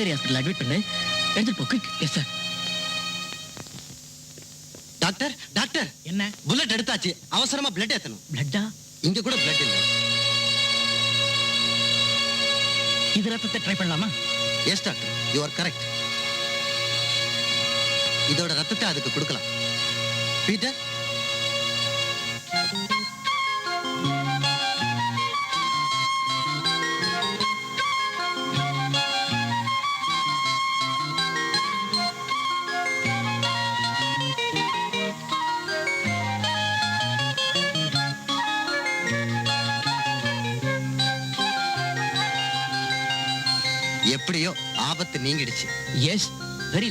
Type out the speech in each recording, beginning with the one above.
Veterinary hospital admit பண்ணு எடுத்துட்டு போ quick yes sir doctor doctor என்ன? புல்லட் எடுத்தாச்சு. அவசரமா பிளட் ஏத்தணும். பிளட்டா இங்க கூட பிளட் இல்ல. இது ரத்தத்தை ட்ரை பண்ணலாமா? Yes doctor you are correct இதோட ரத்தத்தை அதுக்கு கொடுக்கலாம். பீட்டர் ஆபத்து நீங்கிடுச்சு எஸ் வெரி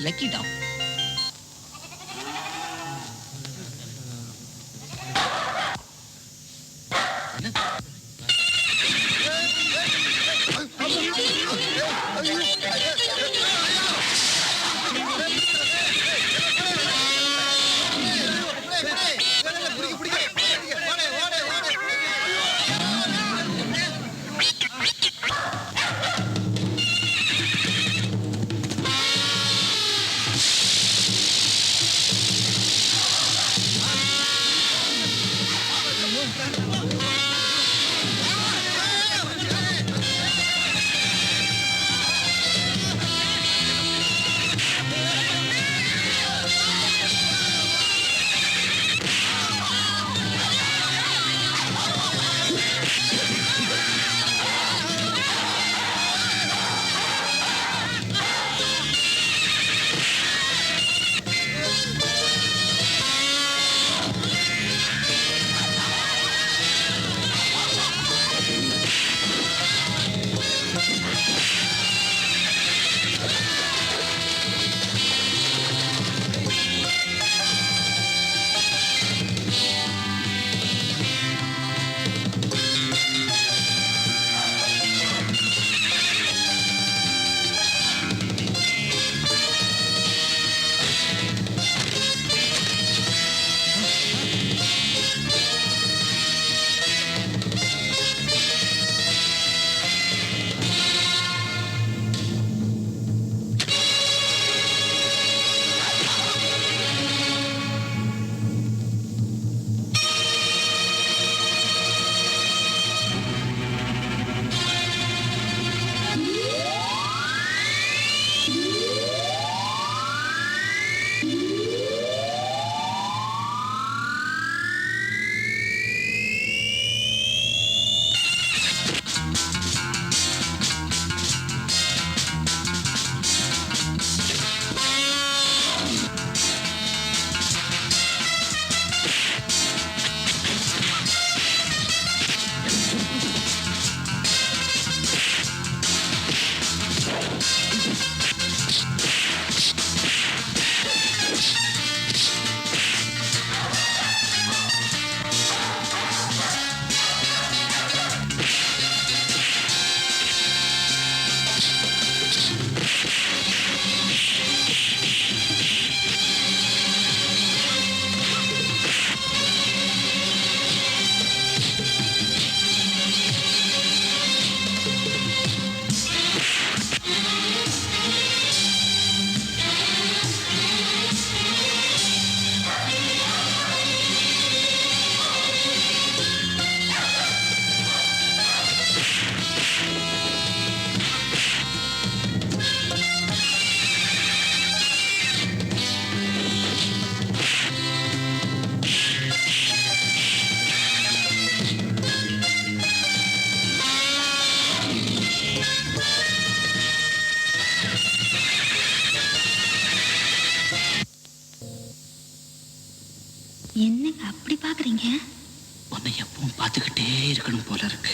உன்னை எப்பவும் பார்த்துக்கிட்டே இருக்கணும் போல இருக்கு.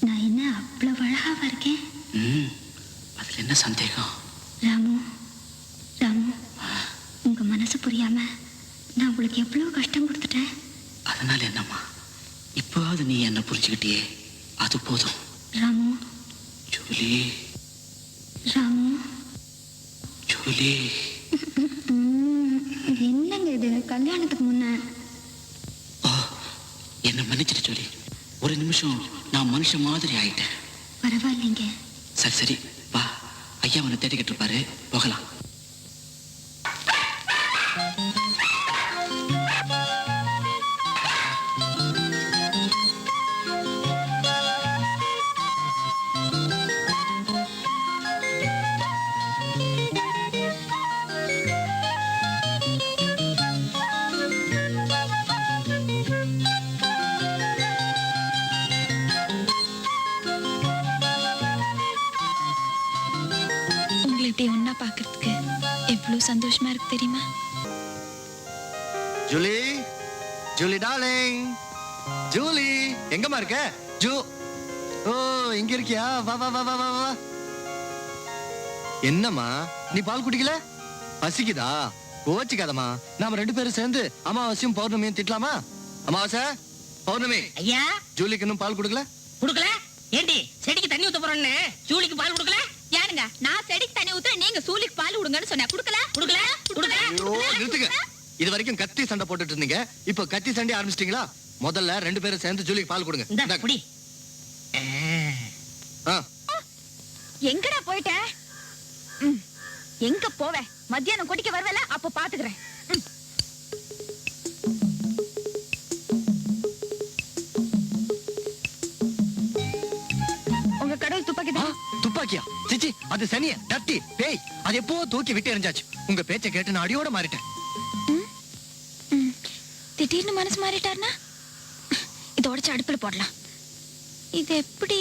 நான் என்ன அவ்வளவு அழகாவா இருக்கேன்? ம் அதுல என்ன சந்தேகம்? ராமு ராமு உங்க மனசு புரியாம நான் உங்களுக்கு எவ்வளவு கஷ்டம் கொடுத்துட்டேன்? அதனால என்னம்மா? இப்போவாவது நீ என்ன புரிஞ்சுக்கிட்டியே அது போதும். ராமு. ஜூலி. ராமு. ஜூலி. என்னங்க இது? கல்யாணத்துக்கு என்ன மன்னிச்சிட்டு ஜூலி. ஒரு நிமிஷம் நான் மனுஷன் மாதிரி ஆயிட்டேன். பரவாயில்லைங்க. சரி சரி. வா. ஐயா அவனை தேடிக்கிட்டு இருப்பாரு. போகலாம். எங்கம்மா இருக்க? ஜூ. ஓ இங்க இருக்கியா? வா வா வா வா வா வா. என்னம்மா? நீ பால் குடிக்கல? பசிக்குதா? கோச்சிக்காதம்மா நாம ரெண்டு பேரும் சேர்ந்து அமாவாசையும் பௌர்ணமியும் திட்டலாமா? அமாவாசை பௌர்ணமி. ஐயா. ஜூலிக்கு இன்னும் பால் கொடுக்கல? குடுக்கல? ஏண்டி செடிக்கு தண்ணி ஊத்த போறோன்னு ஜூலிக்கு பால் குடுக்கல? யாருங்க? நான் செடிக்கு தண்ணி ஊத்துறேன் நீங்க சூலிக்கு பால் விடுங்கன்னு சொன்னேன். குடுக்கல? குடுக்கல? குடுக்கல? நிறுத்துங்க. இது வரைக்கும் கத்தி சண்டை போட்டுட்டு இருந்தீங்க. இப்போ கத்தி சண்டை ஆரம்பிச்சிட்டீங்களா? முதல்ல ரெண்டு பேரும் சேர்ந்து ஜூலிக்கு பால் கொடுங்க. இந்த இந்தாங்க. குடி. ஆ. எங்கடா போயிட்ட? ம், எங்க போவ? மத்தியானம் குடிக்க வருவல அப்ப பாத்துக்கிறேன். ம். உங்க கடவுள் துப்பாக்கி ஆ, துப்பாக்கியா? சிச்சி அது சனிய டட்டி பேய். அது எப்போ தூக்கி விட்டு எறிஞ்சாச்சு உங்க பேச்சை கேட்டு நான் அடியோட மாறிட்டேன். திடீர்னு மனசு மாறிட்டாருனா இதை உடச்சு அடுப்புல போடலாம். இது எப்படி?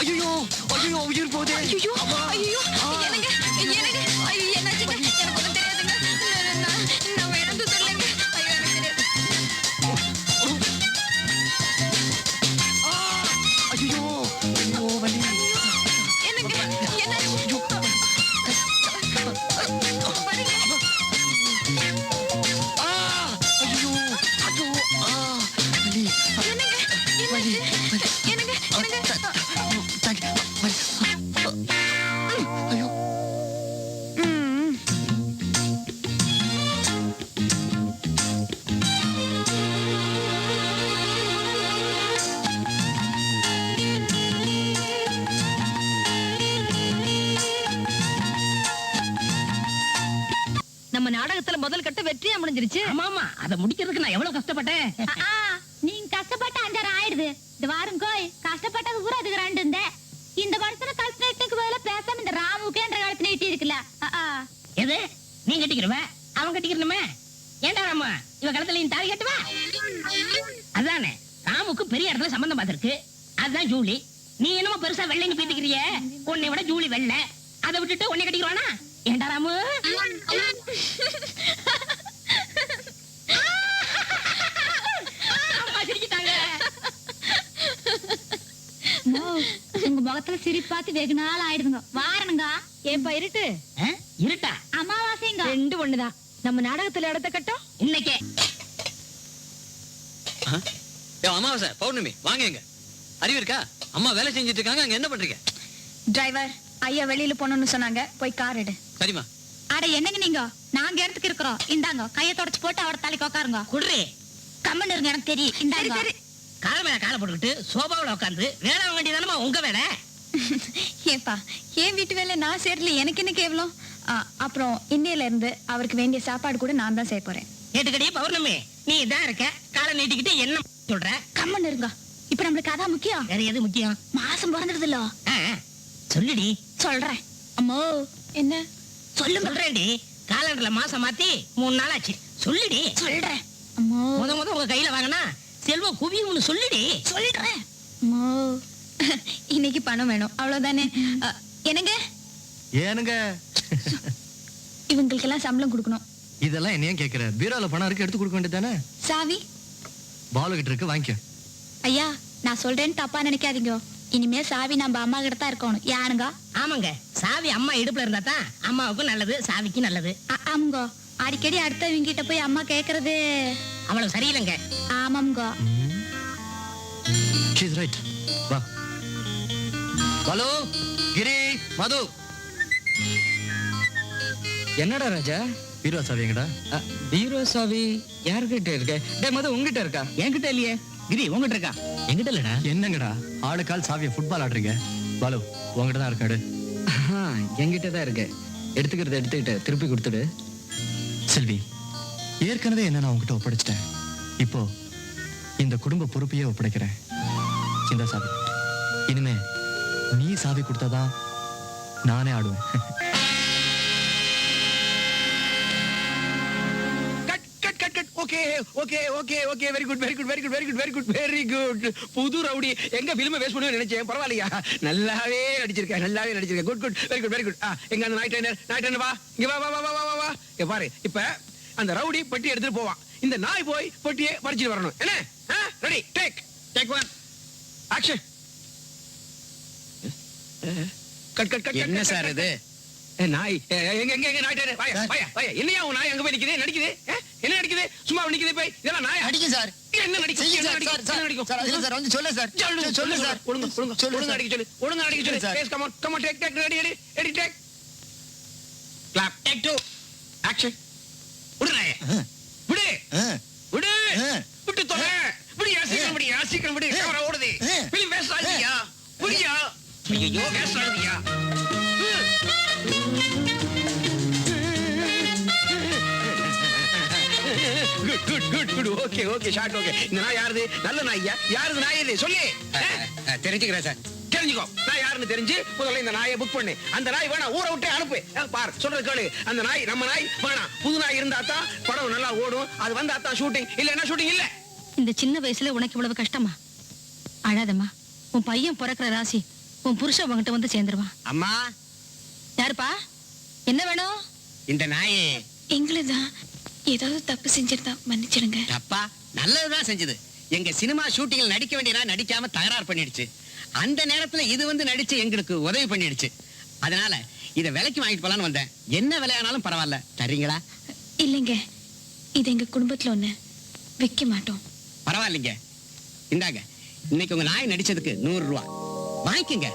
ஐயோ ஐயோ உயிர் போதே. ஐயோ. ஐயோ. எனக்கு எனக்கு வெற்றியா முடிஞ்சிருச்சு. ஆமா ஆமா அதை முடிக்கிறதுக்கு நான் எவ்வளவு கஷ்டப்பட்டேன். நீங்க கஷ்டப்பட்ட அஞ்சாறு ஆயிடுது. இந்த வாரம் கோய் கஷ்டப்பட்டது பூரா அதுக்கு ரெண்டு இந்த இந்த கஷ்ட நீட்டுக்கு பதிலா பேசாம இந்த ராமுக்கே என்ற காலத்து நீட்டி இருக்குல்ல. எது? நீ கட்டிக்கிறவ அவன் கட்டிக்கிறணுமே ஏண்டா ராமா? இவ கழுத்துல நீ தாலி கட்டுவா? அதானே ராமுக்கு பெரிய இடத்துல சம்பந்தம் பார்த்திருக்கு. அதுதான் ஜூலி. நீ என்னமோ பெருசா வெள்ளைங்க பீத்துக்கிறிய. உன்னை விட ஜூலி வெள்ளை. அதை விட்டுட்டு உன்னை கட்டிக்கிறானா ஏண்டா ராமு? உங்க முகத்துல சிரிப்பு பார்த்து வெகு நாள் ஆயிடுதுங்க. வாரணுங்க. ஏன்பா இருட்டு? இருட்டா? அமாவாசைங்க. ரெண்டு ஒண்ணுதான் நம்ம நாடகத்துல இடத்த கட்டம். இன்னைக்கே. அமாவாசை பௌர்ணமி வாங்க எங்க அறிவு இருக்கா? அம்மா வேலை செஞ்சுட்டு இருக்காங்க அங்க என்ன பண்றீங்க? டிரைவர் ஐயா வெளியில போகணும்னு சொன்னாங்க. போய் கார் எடு. சரிம்மா. அட என்னங்க நீங்க? நாங்க இடத்துக்கு இருக்கிறோம் இந்தாங்க கையை தொடச்சு போட்டு அவட தலைக்கு உட்காருங்க குடுறி. கம்மன் இருங்க எனக்கு தெரியும். இந்தாங்க. சரி. கால மேல காலை போட்டுக்கிட்டு சோபாவுல உட்காந்து வேலை வாங்க வேண்டியதானமா உங்க வேலை? ஏப்பா என் வீட்டு வேலை நான் சேரல எனக்கு என்ன கேவலம்? அப்புறம் இன்னையில இருந்து அவருக்கு வேண்டிய சாப்பாடு கூட நான் தான் செய்ய போறேன். ஏட்டுக்கடியே பௌர்ணமி நீ இதான் இருக்க? காலை நீட்டிக்கிட்டு என்ன சொல்ற? கம்மன் இருங்க. இப்ப நம்மளுக்கு அதான் முக்கியம். வேற எது முக்கியம்? மாசம் பிறந்துடுதுல்ல. ஆ, சொல்லுடி. சொல்றேன். அம்மோ. என்ன? சொல்லுங்க சொல்றேன்டி. காலண்டர்ல மாசம் மாத்தி மூணு நாள் ஆச்சு. சொல்லுடி. சொல்றேன். அம்மோ. முத முத உங்க கையில வாங்கினா செல்வம் குவியும்னு சொல்லுடி. அம்மா, இன்னைக்கு பணம் வேணும். அவ்வளவுதானே. என்னங்க? ஏனுங்க? இவங்களுக்கெல்லாம் சம்பளம் கொடுக்கணும். இதெல்லாம் என்ன ஏன் கேக்குற. பீரோல பணம் இருக்கு எடுத்து கொடுக்க வேண்டியதானே சாவி? பாலு கிட்ட இருக்கு வாங்கிக்க. ஐயா நான் சொல்றேன்னு தப்பா நினைக்காதீங்க. இனிமே சாவி நம்ம அம்மா கிட்ட தான் இருக்கணும். யாருங்க? ஆமாங்க. சாவி அம்மா இடுப்புல இருந்தா தான் அம்மாவுக்கும் நல்லது சாவிக்கும் நல்லது. ஆமாங்க. அடிக்கடி அடுத்தவங்க கிட்ட போய் அம்மா கேக்குறது அவ்வளவு சரியில்லைங்க. ஆமாங்க ஷீஸ் ரைட் வா. ஹலோ கிரி மது. என்னடா ராஜா? பீரோ சாவி எங்கடா? பீரோ சாவி யார்கிட்ட இருக்க? டேய் மது உங்ககிட்ட இருக்கா? என்கிட்ட இல்லையே. கிரி உங்ககிட்ட இருக்கா? என்கிட்ட இல்லடா. என்னங்கடா? ஆளுக்கால் சாவியை ஃபுட்பால் ஆடுறீங்க. பாலு உங்ககிட்ட தான் இருக்காடு என்கிட்ட தான் இருக்கு. எடுத்துக்கிறத எடுத்துக்கிட்டு திருப்பி கொடுத்துடு. செல்வி ஏற்கனவே என்ன நான் உங்ககிட்ட ஒப்படைச்சிட்டேன்? இப்போ இந்த குடும்ப பொறுப்பையே ஒப்படைக்கிறேன் இந்த சாவி. இனிமே நீ சாவி கொடுத்தாதான் நானே ஆடுவேன். Cut cut cut cut okay okay okay okay very good very good very good very good very good very good புது ரவுடி. எங்க ஃபிலிம் வேஸ்ட் பண்ணுவேன் நினைச்சேன். பரவாயில்லையா? நல்லாவே நடிச்சிருக்கேன் நல்லாவே நடிச்சிருக்கேன் good good very good very good எங்க அந்த நாய் ட்ரைனர் நாய் ட்ரைனர் வா. இங்க வா வா வா வா வா வா. பாரு. இப்ப அந்த ரவுடி பெட்டி எடுத்துட்டு போவான். இந்த நாய் போய் பெட்டியை பறிச்சிட்டு வரணும். என்ன? Ready take take one action cut cut cut என்ன சார் இது? நாய். எங்க எங்க எங்க நாய்? வாயா வாயா வாயா. என்னையா உன் நாய் அங்க போய் நிக்குது? நடிக்குது? என்ன நடிக்குது? சும்மா நிக்குது போய். இதெல்லாம் நாய்? அடிங்க சார். என்ன நடிக்கும்? சார்? சார், சார், நடிக்கும்? சார், அதுல சார், வந்து சொல்லு சார். சொல்லு, சொல்லு சார். ஒழுங்கா, ஒழுங்கா, சொல்லு ஒழுங்கா. அடிக்க சொல்லு. ஒழுங்கா அடிக்க சொல்லு. Sir. Yes, come on, come on, take, take, ready, ready, ready, take. Clap, take two. விடு. விடு. விடு. விட்டு தொலை. விடுயா, சீக்கிரம் விடுயா, சீக்கிரம் விடு. camera ஓடுது. ஆகுதுயா. Good good good good okay okay shot okay இந்த நாய் யாருது நல்ல நாய்யா யாருது நாய் இது சொல்லு? தெரிஞ்சுக்கிறேன் சார் தெரிஞ்சுக்கோ. நான் யாருன்னு தெரிஞ்சு முதல்ல இந்த நாயை புக் பண்ணு. அந்த நாய் வேணா ஊரை விட்டு அனுப்பு. பார் சொல்றது கேளு. அந்த நாய் நம்ம நாய் வேணாம். புது நாய் இருந்தா தான் படம் நல்லா ஓடும். அது வந்தா தான் ஷூட்டிங் இல்லைன்னா ஷூட்டிங் இல்ல. இந்த சின்ன வயசுல உனக்கு இவ்வளவு கஷ்டமா? அழாதம்மா. உன் பையன் பிறக்கிற ராசி உன் புருஷன் உன்கிட்ட வந்து சேர்ந்துருவான். அம்மா. யாருப்பா? என்ன வேணும்? இந்த நாயே. எங்களை தான் ஏதாவது தப்பு செஞ்சிருந்தா மன்னிச்சிடுங்க. அப்பா நல்லதுதான் செஞ்சது. எங்க சினிமா ஷூட்டிங்ல நடிக்க வேண்டிய நடிக்காம தகராறு பண்ணிடுச்சு. அந்த நேரத்துல இது வந்து நடிச்சு எங்களுக்கு உதவி பண்ணிடுச்சு. அதனால இத விலைக்கு வாங்கிட்டு போலான்னு வந்தேன். என்ன விலையானாலும் பரவாயில்ல. தரீங்களா இல்லைங்க. இது எங்க குடும்பத்துல ஒண்ணு. விற்க மாட்டோம். பரவாயில்லைங்க. இந்தாங்க. இன்னைக்கு உங்க நாய் நடிச்சதுக்கு நூறு ரூபா வாங்கிக்கங்க.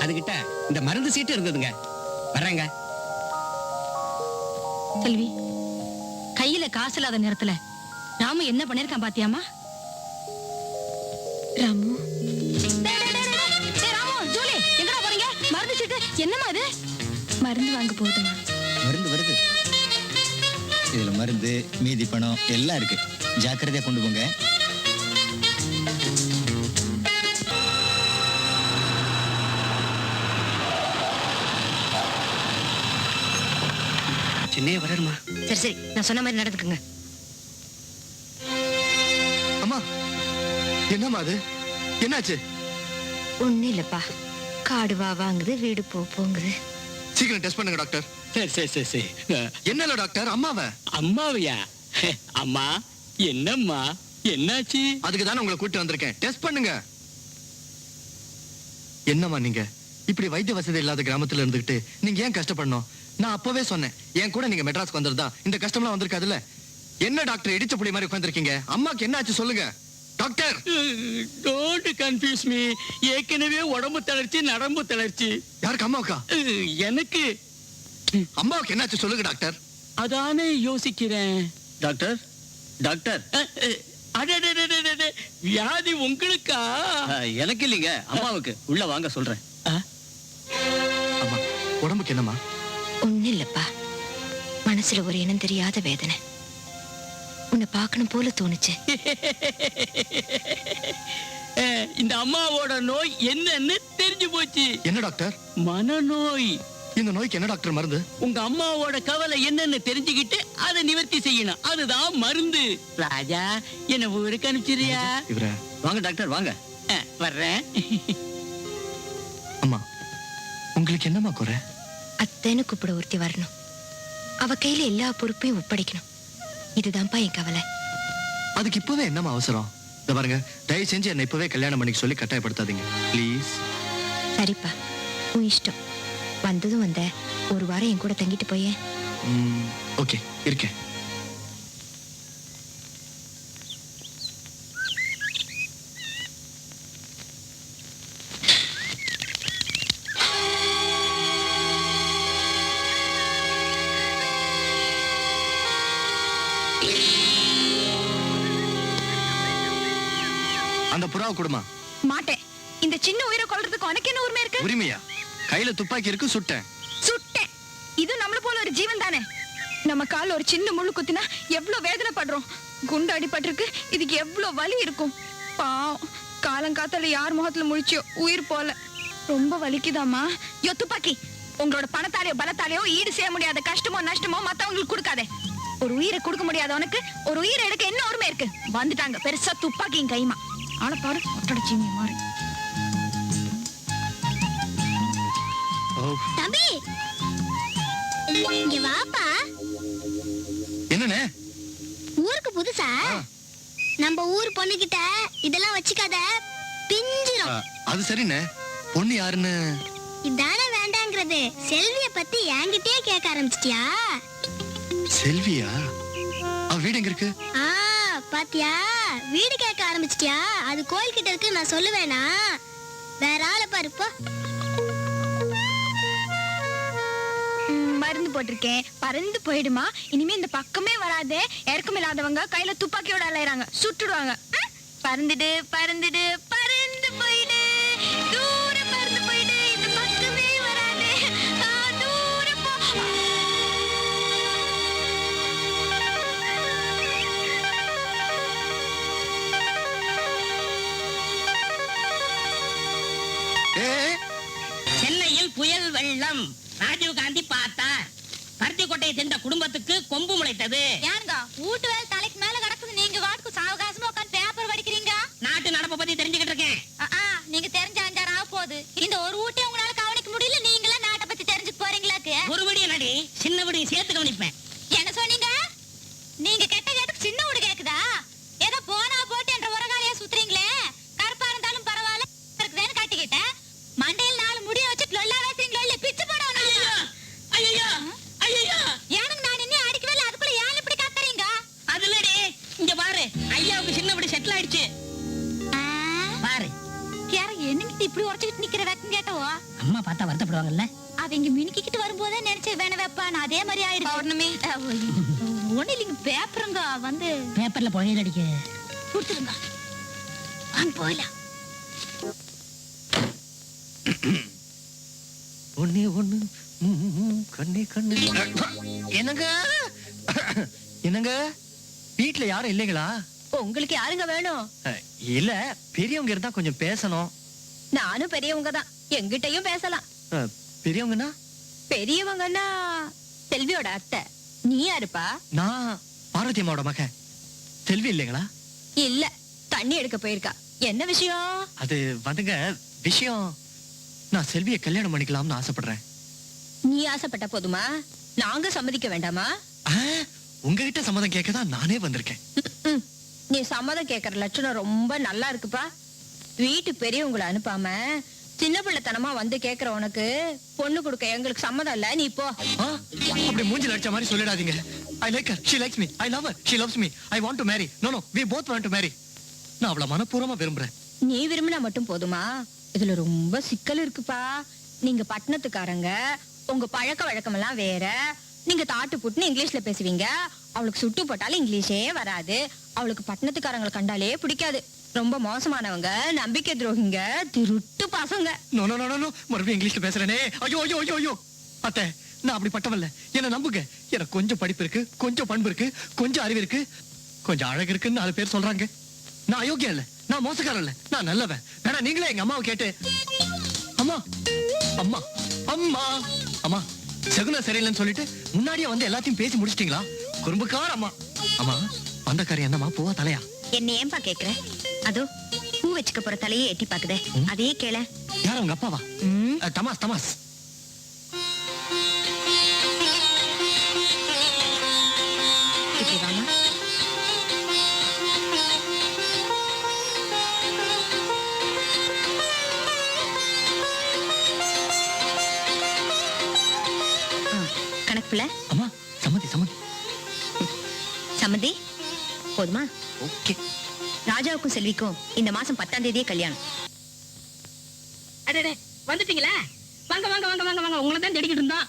அதுகிட்ட இந்த மருந்து சீட்டு இருந்ததுங்க. வர்றேங்க. செல்வி கையில காசு இல்லாத நேரத்துல ராமு என்ன பண்ணிருக்கான் பாத்தியாமா ராமு மருந்து சீட்டு என்னம்மா இது? மருந்து வாங்க போதுமா? மருந்து வருது. இதுல மருந்து மீதி பணம் எல்லாம் இருக்கு. ஜாக்கிரதையா கொண்டு போங்க. சின்னையே வரணுமா சரி சரி. நான் சொன்ன மாதிரி நடந்துக்குங்க. அம்மா என்னம்மா அது? என்னாச்சு? ஒண்ணு இல்லப்பா. காடு வா வாங்குது வீடு போ போங்குது. சீக்கிரம் டெஸ்ட் பண்ணுங்க டாக்டர். சரி சரி சரி சரி. என்னல டாக்டர்? அம்மாவை? அம்மாவையா? அம்மா என்னம்மா? என்னாச்சு? அதுக்கு தானே உங்களை கூட்டி வந்திருக்கேன். டெஸ்ட் பண்ணுங்க. என்னம்மா நீங்க? இப்படி வைத்திய வசதி இல்லாத கிராமத்துல இருந்துகிட்டு நீங்க ஏன் கஷ்டப்படணும்? நான் அப்பவே சொன்னேன். என் கூட நீங்க மெட்ராஸ்க்கு வந்திருந்தா இந்த கஷ்டம்லாம் வந்திருக்காதுல்ல? என்ன டாக்டர் இடிச்ச புள்ளி மாதிரி உட்காந்துருக்கீங்க அம்மாக்கு என்ன ஆச்சு சொல்லுங்க. டாக்டர்! டோன்ட் கன்ஃபியூஸ் மீ ஏற்கனவே உடம்பு தளர்ச்சி நரம்பு தளர்ச்சி. யாருக்கு அம்மாவுக்கா? எனக்கு. அம்மாவுக்கு என்னாச்சு சொல்லுங்க டாக்டர். அதானே யோசிக்கிறேன். Doctor doctor. அடடடடடட, வியாதி உங்களுக்கா? எனக்கு இல்லைங்க அம்மாவுக்கு. உள்ள வாங்க சொல்றேன். அம்மா உடம்புக்கு என்னம்மா? ஒண்ணு இல்லப்பா மனசுல ஒரு இனம் தெரியாத வேதனை. உன்னை பார்க்கணும் போல தோணுச்சு. இந்த அம்மாவோட நோய் என்னன்னு தெரிஞ்சு போச்சு. என்ன டாக்டர்? மனநோய். இந்த நோய்க்கு என்ன டாக்டர் மருந்து? உங்க அம்மாவோட கவலை என்னன்னு தெரிஞ்சுக்கிட்டு அதை நிவர்த்தி செய்யணும். அதுதான் மருந்து. ராஜா என்ன ஊருக்கு அனுப்பிச்சிரியா இவர. வாங்க டாக்டர் வாங்க. வர்றேன். அம்மா உங்களுக்கு என்னம்மா குறை? அத்தைன்னு கூப்பிட ஒருத்தி வரணும். அவ கையில எல்லா பொறுப்பையும் ஒப்படைக்கணும். இதுதான்ப்பா என் கவலை. அதுக்கு இப்பவே என்னம்மா அவசரம்? இந்த பாருங்க தயவு செஞ்சு என்னை இப்பவே கல்யாணம் பண்ணிக்க சொல்லி கட்டாயப்படுத்தாதீங்க. ப்ளீஸ் சரிப்பா உன் இஷ்டம். வந்ததும் வந்த ஒரு வாரம் என் கூட தங்கிட்டு போயேன் ஓகே இருக்கேன். புறாவை கொடுமா. மாட்டேன். இந்த சின்ன உயிரை கொல்றதுக்கு உனக்கு என்ன உரிமை இருக்கு? உரிமையா? கையில துப்பாக்கி இருக்கு சுட்டேன். சுட்டேன். இது நம்மள போல ஒரு ஜீவன் தானே? நம்ம கால்ல ஒரு சின்ன முள்ளு குத்தினா எவ்வளவு வேதனைப்படுறோம்? குண்டு அடிபட்டிருக்கு இதுக்கு எவ்வளவு வலி இருக்கும்? பாவம். காலங்காத்தால யார் முகத்துல முழிச்சியோ உயிர் போல. ரொம்ப வலிக்குதாம்மா? யோ துப்பாக்கி. உங்களோட பணத்தாலையோ பலத்தாலையோ ஈடு செய்ய முடியாத கஷ்டமோ நஷ்டமோ மத்தவங்களுக்கு கொடுக்காதே. ஒரு உயிரை கொடுக்க முடியாதவனுக்கு ஒரு உயிரை எடுக்க என்ன உரிமை இருக்கு? வந்துட்டாங்க. பெருசா துப்பாக்கியும் கைமா ஆளை பாரு ஒட்டட சீனி தம்பி! இங்க வாப்பா. என்னண்ணே? ஊருக்கு புதுசா? நம்ம ஊர் பொண்ணுகிட்ட இதெல்லாம் வச்சுக்காத பிஞ்சிரும். அது சரிண்ணே. பொண்ணு யாருன்னு? இதானே வேண்டாங்கிறது. செல்விய பத்தி என்கிட்டயே கேட்க ஆரம்பிச்சிட்டியா? செல்வியா? அவ வீடு எங்க இருக்கு? ஆ பாத்தியா? வீடு கேட்க ஆரம்பிச்சிட்டியா? அது கோயில் கிட்ட இருக்கு நான் சொல்லுவேனா? வேற ஆளை பாரு போ. மருந்து போட்டிருக்கேன். பறந்து போயிடுமா? இனிமே இந்த பக்கமே வராதே. இறக்கம் இல்லாதவங்க கையில துப்பாக்கியோட அலையறாங்க. சுட்டுடுவாங்க. ம்? பறந்துடு பறந்துடு. கொட்டையை தின்ற குடும்பத்துக்கு கொம்பு முளைத்தது. யார் பார்த்தா வருத்தப்படுவாங்கல்ல அவங்க மினுக்கிட்டு வரும்போதே நினைச்சு வேண வைப்பான் அதே மாதிரி ஆயிடுச்சு. பௌர்ணமி. ஒண்ணு இல்லைங்க பேப்பருங்க வந்து பேப்பர்ல புகையில் அடிக்க. கொடுத்துருங்க. வாங்க போயிடலாம். ஒண்ணே ஒண்ணு கண்ணே கண்ணு. என்னங்க? என்னங்க? வீட்ல யாரும் இல்லைங்களா? உங்களுக்கு யாருங்க வேணும்? இல்ல பெரியவங்க இருந்தா கொஞ்சம் பேசணும். நானும் பெரியவங்க தான். எங்கிட்டயும் பேசலாம். பெரியவங்கன்னா? பெரியவங்கன்னா செல்வியோட அத்தை. நீ யாருப்பா? நான் பார்வதி அம்மாவோட மகன். செல்வி இல்லைங்களா? இல்ல தண்ணி எடுக்க போயிருக்கா. என்ன விஷயம்? அது வந்துங்க விஷயம். நான் செல்வியை கல்யாணம் பண்ணிக்கலாம்னு ஆசைப்படுறேன். நீ ஆசைப்பட்ட போதுமா? நாங்க சம்மதிக்க வேண்டாமா? உங்ககிட்ட சம்மதம் கேட்க தான் நானே வந்திருக்கேன். நீ சம்மதம் கேக்குற லட்சணம் ரொம்ப நல்லா இருக்குப்பா. வீட்டு பெரியவங்களை அனுப்பாம சின்ன பிள்ளைத்தனமா வந்து கேக்குற உனக்கு பொண்ணு கொடுக்க எங்களுக்கு சம்மதம் இல்ல. நீ போ. ஆ, அப்படி மூஞ்சில அடிச்ச மாதிரி சொல்லிடாதீங்க. I like her. She likes me. I love her. She loves me. I want to marry. No no. We both want to marry. நான் அவளை மனப்பூர்வமா விரும்புறேன். நீ விரும்பினா மட்டும் போதுமா? இதுல ரொம்ப சிக்கல் இருக்குப்பா. நீங்க பட்டணத்துக்காரங்க. உங்க பழக்க வழக்கம் எல்லாம் வேற. நீங்க தாட்டு புட்டுன்னு இங்கிலீஷ்ல பேசுவீங்க. அவளுக்கு சுட்டு போட்டாலும் இங்கிலீஷே வராது. அவளுக்கு பட்டணத்துக்காரங்களை கண்டாலே பிடிக்காது. ரொம்ப மோசமானவங்க நம்பிக்கை துரோகிங்க திருட்டு பசங்க. நோ நோ நோ நோ மறுபடியும் இங்கிலீஷ்ல பேசுறேனே. ஐயோ ஐயோ ஐயோ ஐயோ. அத்தை நான் அப்படி பட்டவல்ல. என்ன நம்புங்க. எனக்கு கொஞ்சம் படிப்பு இருக்கு கொஞ்சம் பண்பு இருக்கு கொஞ்சம் அறிவு இருக்கு. கொஞ்சம் அழகு இருக்குன்னு நாலு பேர் சொல்றாங்க. நான் அயோக்கியம் இல்ல. நான் மோசக்காரன் இல்ல. நான் நல்லவன். வேணா நீங்களே எங்க அம்மாவை கேட்டு. அம்மா அம்மா அம்மா. அம்மா சகுனம் சரியில்லைன்னு சொல்லிட்டு முன்னாடியே வந்து எல்லாத்தையும் பேசி முடிச்சிட்டீங்களா? குறும்புக்கார அம்மா. அம்மா வந்தக்காரி என்னம்மா பூவா தலையா? என்ன ஏன்பா கேக்குற? அதோ பூ வச்சுக்க போற தலையே எட்டி பாக்குதே. அதே கேள. யார் உங்க அப்பாவா? தமாஸ் தமாஸ் கணக்குல அம்மா சம்மதி சம்மதி சம்மந்தி போதுமா? ஓகே. ராஜாவுக்கும் செல்விக்கும் இந்த மாசம் பத்தாம் தேதியே கல்யாணம். அடடே வந்துட்டீங்களா? வாங்க வாங்க வாங்க வாங்க வாங்க. உங்களை தான் தேடிக்கிட்டு இருந்தோம்.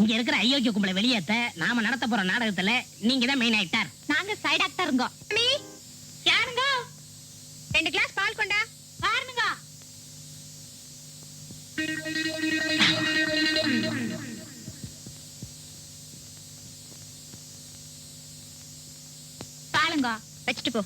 இங்க இருக்கிற அயோக்கிய கும்பலை வெளியேத்த நாம நடத்த போற நாடகத்துல நீங்க தான் மெயின் ஆக்டர் நாங்க சைடு ஆக்டருங்க யாருங்க? ரெண்டு கிளாஸ் பால் கொண்டா? பாருங்க. பாருங்க வச்சுட்டு போ.